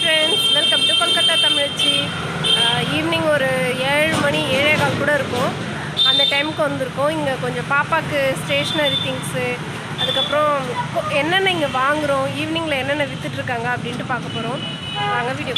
Friends welcome to Kolkata தமிழ்ச்சி evening ஒரு ஏழு மணி ஏழே கால் கூட இருக்கும். அந்த டைமுக்கு வந்திருக்கோம். இங்கே கொஞ்சம் பாப்பாவுக்கு ஸ்டேஷ்னரி திங்ஸு அதுக்கப்புறம் என்னென்ன இங்கே வாங்குகிறோம் ஈவினிங்கில் என்னென்ன விற்றுட்ருக்காங்க அப்படின்ட்டு பார்க்க போகிறோம் வாங்க வீடியோ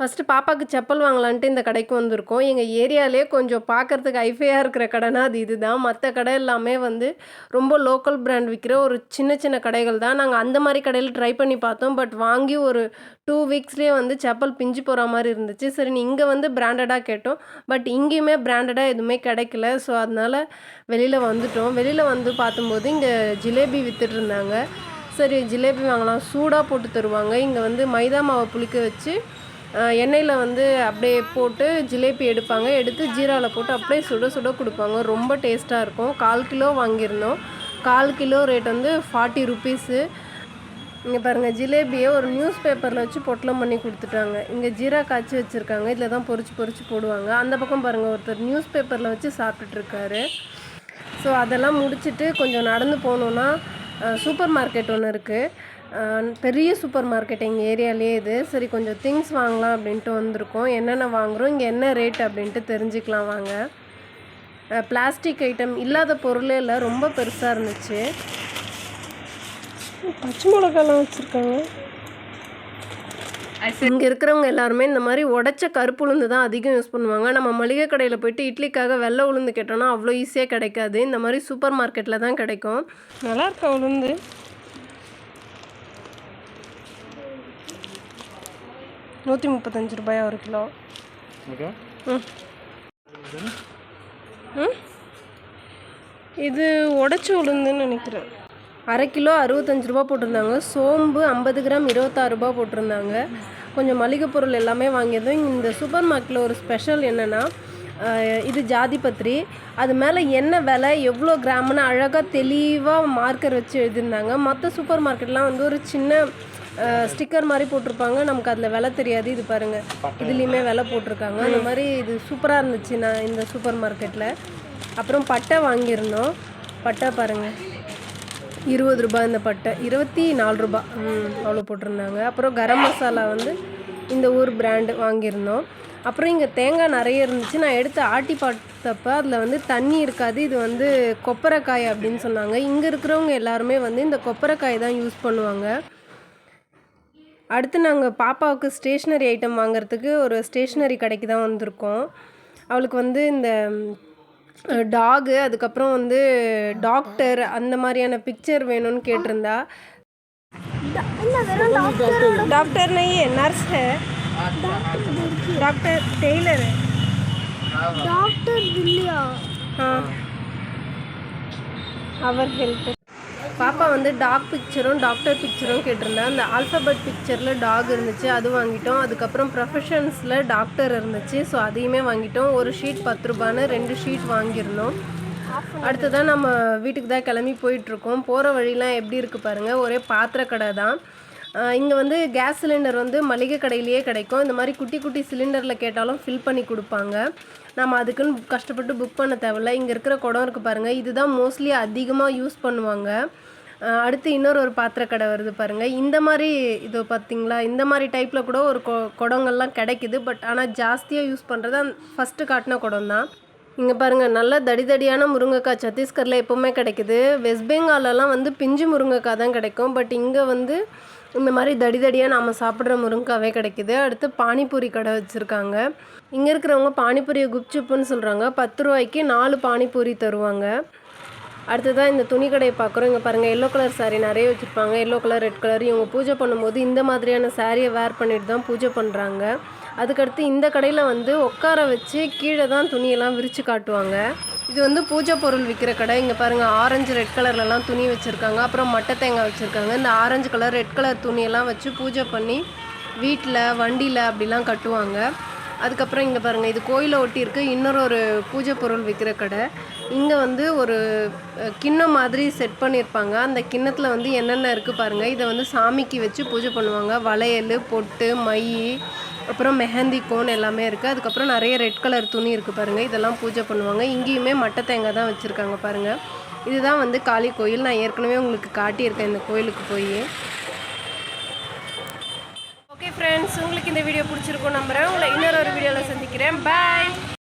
ஃபஸ்ட்டு பாப்பாவுக்கு செப்பல் வாங்கலான்ட்டு இந்த கடைக்கு வந்திருக்கோம். எங்கள் ஏரியாலே கொஞ்சம் பார்க்கறதுக்கு ஐஃபையாக இருக்கிற கடைனா அது இதுதான். மற்ற கடை எல்லாமே வந்து ரொம்ப லோக்கல் பிராண்ட் விற்கிற ஒரு சின்ன சின்ன கடைகள் தான். நாங்கள் அந்த மாதிரி கடையில் ட்ரை பண்ணி பார்த்தோம். பட் வாங்கி ஒரு டூ வீக்ஸ்லேயே வந்து செப்பல் பிஞ்சு போகிற மாதிரி இருந்துச்சு. சரி இங்கே வந்து பிராண்டடாக கேட்டோம். பட் இங்கேயுமே பிராண்டடாக எதுவுமே கிடைக்கல. ஸோ அதனால் வெளியில் வந்துட்டோம். வெளியில் வந்து பார்த்தும்போது இங்கே ஜிலேபி வித்துட்டு இருந்தாங்க. சரி ஜிலேபி வாங்கலாம். சூடாக போட்டு தருவாங்க. இங்கே வந்து மைதா மாவை புளிக்க வச்சு எண்ணெயில் வந்து அப்படியே போட்டு ஜிலேபி எடுப்பாங்க. எடுத்து ஜீராவில் போட்டு அப்படியே சுட சுட கொடுப்பாங்க. ரொம்ப டேஸ்ட்டாக இருக்கும். கால் கிலோ வாங்கியிருந்தோம். கால் கிலோ ரேட் வந்து ஃபார்ட்டி ருபீஸு. இங்கே பாருங்கள் ஜிலேபியை ஒரு நியூஸ் பேப்பரில் வச்சு பொட்டலம் பண்ணி கொடுத்துட்டாங்க. இங்கே ஜீரா காய்ச்சி வச்சுருக்காங்க. இதில் தான் பொறிச்சு பொறிச்சு போடுவாங்க. அந்த பக்கம் பாருங்கள் ஒருத்தர் நியூஸ் பேப்பரில் வச்சு சாப்பிட்டுட்ருக்காரு ஸோ அதெல்லாம் முடிச்சுட்டு கொஞ்சம் நடந்து போனோன்னா சூப்பர் மார்க்கெட் ஒன்று இருக்குது பெரிய சூப்பர் மார்க்கெட் எங்கள் ஏரியாலேயே இது. சரி கொஞ்சம் திங்ஸ் வாங்கலாம் அப்படின்ட்டு வந்திருக்கோம். என்னென்ன வாங்குகிறோம் இங்கே என்ன ரேட் அப்படின்ட்டு தெரிஞ்சுக்கலாம் வாங்க. பிளாஸ்டிக் ஐட்டம் இல்லாத பொருளே இல்லை ரொம்ப பெருசாக இருந்துச்சு. பச்சை மிளகாலாம் வச்சுருக்காங்க. இங்கே இருக்கிறவங்க எல்லாருமே இந்த மாதிரி உடச்ச கருப்பு உளுந்து தான் அதிகம் யூஸ் பண்ணுவாங்க. நம்ம மளிகை கடையில் போயிட்டு இட்லிக்காக வெள்ளை உளுந்து கேட்டோம்னா அவ்வளோ ஈஸியாக கிடைக்காது. இந்த மாதிரி சூப்பர் மார்க்கெட்டில் தான் கிடைக்கும். நல்லா இருக்கா உளுந்து? நூற்றி முப்பத்தஞ்சு ரூபாயா ஒரு கிலோ. ஓகே. ம். இது உடச்ச உளுந்துன்னு நினைக்கிறேன். அரை கிலோ அறுபத்தஞ்சு ரூபா போட்டிருந்தாங்க. சோம்பு ஐம்பது கிராம் இருபத்தாறு ரூபா போட்டிருந்தாங்க. கொஞ்சம் மளிகை பொருள் எல்லாமே வாங்கியிருந்தோம். இந்த சூப்பர் மார்க்கெட்டில் ஒரு ஸ்பெஷல் என்னென்னா இது ஜாதி பத்திரி. அது மேலே என்ன விலை எவ்வளோ கிராம்னு அழகாக தெளிவாக மார்க்கர் வச்சு எழுதியிருந்தாங்க. மற்ற சூப்பர் மார்க்கெட்லாம் வந்து ஒரு சின்ன ஸ்டிக்கர் மாதிரி போட்டிருப்பாங்க. நமக்கு அதில் விலை தெரியாது. இது பாருங்கள் இதுலேயுமே விலை போட்டிருக்காங்க. அந்த மாதிரி இது சூப்பராக இருந்துச்சு நான் இந்த சூப்பர் மார்க்கெட்டில் அப்புறம் பட்டை வாங்கியிருந்தோம். பட்டை பாருங்கள் இருபது ரூபாய் இந்த பட்டை. இருபத்தி நாலு ரூபா ம் அவ்வளோ போட்டிருந்தாங்க. அப்புறம் கரம் மசாலா வந்து இந்த ஊர் பிராண்டு வாங்கியிருந்தோம். அப்புறம் இங்கே தேங்காய் நிறைய இருந்துச்சு. நான் எடுத்து ஆட்டி பார்த்தப்ப அதில் வந்து தண்ணி இருக்காது. இது வந்து கொப்பரைக்காய் அப்படின்னு சொன்னாங்க. இங்கே இருக்கிறவங்க எல்லாருமே வந்து இந்த கொப்பரைக்காய் தான் யூஸ் பண்ணுவாங்க. அடுத்து நாங்கள் பாப்பாவுக்கு ஸ்டேஷ்னரி ஐட்டம் வாங்குறதுக்கு ஒரு ஸ்டேஷ்னரி கடைக்கு தான் வந்திருக்கோம் அவளுக்கு வந்து இந்த டாகு அதுக்கப்புறம் வந்து டாக்டர் அந்த மாதிரியான பிக்சர் வேணும்னு கேட்டிருந்தா डॉक्टर नहीं है नर्स है डॉक्टर टेलर है डॉक्टर दिल्लिया हाँ அவர் ஹெல்ப் பாப்பா வந்து டாக் பிக்சரும் டாக்டர் பிக்சரும் கேட்டிருந்தா அந்த ஆல்ஃபபெட் பிக்சரில் டாக் இருந்துச்சு அது வாங்கிட்டோம். அதுக்கப்புறம் ப்ரொஃபஷன்ஸில் டாக்டர் இருந்துச்சு ஸோ அதையுமே வாங்கிட்டோம். ஒரு ஷீட் பத்து ரூபான்னு ரெண்டு ஷீட் வாங்கியிருந்தோம். அடுத்ததான் நம்ம வீட்டுக்கு தான் கிளம்பி போயிட்டுருக்கோம் போகிற வழிலாம் எப்படி இருக்குது பாருங்கள் ஒரே பாத்திர கடை தான் இங்கே வந்து கேஸ் சிலிண்டர் வந்து மளிகை கடையிலேயே கிடைக்கும். இந்த மாதிரி குட்டி குட்டி சிலிண்டரில் கேட்டாலும் ஃபில் பண்ணி கொடுப்பாங்க. நம்ம அதுக்குன்னு கஷ்டப்பட்டு புக் பண்ண தேவையில்ல. இங்கே இருக்கிற குடம் இருக்குது பாருங்கள் இதுதான் மோஸ்ட்லி அதிகமாக யூஸ் பண்ணுவாங்க. அடுத்து இன்னொரு ஒரு பாத்திர கடை வருது பாருங்கள் இந்த மாதிரி இது பார்த்திங்களா இந்த மாதிரி டைப்பில் கூட ஒரு கொ குடங்கள்லாம் கிடைக்குது. பட் ஆனால் ஜாஸ்தியாக யூஸ் பண்ணுறது அந்த ஃபஸ்ட்டு காட்டின குடம் தான். இங்கே பாருங்கள் நல்ல தடி தடியான முருங்கைக்காய் சத்தீஸ்கரில் எப்போவுமே கிடைக்குது. வெஸ்ட் பெங்காலெல்லாம் வந்து பிஞ்சு முருங்கைக்காய் தான் கிடைக்கும். பட் இங்கே வந்து இந்த மாதிரி தடி தடியாக நாம் சாப்பிட்ற முருங்கைக்காவே கிடைக்குது. அடுத்து பானிபூரி கடை வச்சுருக்காங்க. இங்கே இருக்கிறவங்க பானிபூரியை குப்சுப்புன்னு சொல்கிறாங்க பத்து ரூபாய்க்கு நாலு பானிபூரி தருவாங்க. அடுத்ததாக இந்த துணி கடையை பார்க்குறோம். இங்கே பாருங்கள் எல்லோ கலர் சாரீ நிறைய வச்சுருப்பாங்க. எல்லோ கலர் ரெட் கலர் இவங்க பூஜை பண்ணும்போது இந்த மாதிரியான சாரியை வேர் பண்ணிட்டு தான் பூஜை பண்ணுறாங்க அதுக்கடுத்து இந்த கடையில் வந்து உட்கார வச்சு கீழே தான் துணியெல்லாம் விரித்து காட்டுவாங்க. இது வந்து பூஜை பொருள் விற்கிற கடை. இங்கே பாருங்கள் ஆரஞ்சு ரெட் கலர்லலாம் துணி வச்சுருக்காங்க. அப்புறம் மட்டை தேங்காய் வச்சுருக்காங்க. இந்த ஆரஞ்சு கலர் ரெட் கலர் துணியெல்லாம் வச்சு பூஜை பண்ணி வீட்டில் வண்டியில் அப்படிலாம் கட்டுவாங்க. அதுக்கப்புறம் இங்கே பாருங்கள் இது கோயிலை ஒட்டி இருக்கு. இன்னொரு ஒரு பூஜை பொருள் விற்கிற கடை. இங்கே வந்து ஒரு கிண்ணம் மாதிரி செட் பண்ணியிருப்பாங்க அந்த கிண்ணத்தில் வந்து என்னென்ன இருக்குது பாருங்கள் இதை வந்து சாமிக்கு வச்சு பூஜை பண்ணுவாங்க. வளையல் பொட்டு மை அப்புறம் மெஹந்தி கோன் எல்லாமே இருக்குது அதுக்கப்புறம் நிறைய ரெட் கலர் துணி இருக்குது பாருங்கள் இதெல்லாம் பூஜை பண்ணுவாங்க. இங்கேயுமே மட்டை தேங்காய் தான் வச்சுருக்காங்க பாருங்கள் இதுதான் வந்து காளி கோயில். நான் ஏற்கனவே உங்களுக்கு காட்டியிருக்கேன் இந்த கோயிலுக்கு போய். ஓகே ஃப்ரெண்ட்ஸ் உங்களுக்கு இந்த வீடியோ பிடிச்சிருக்கோம் நம்புகிறேன் உங்களை இன்னொரு ஒரு வீடியோவில் சந்திக்கிறேன். பாய்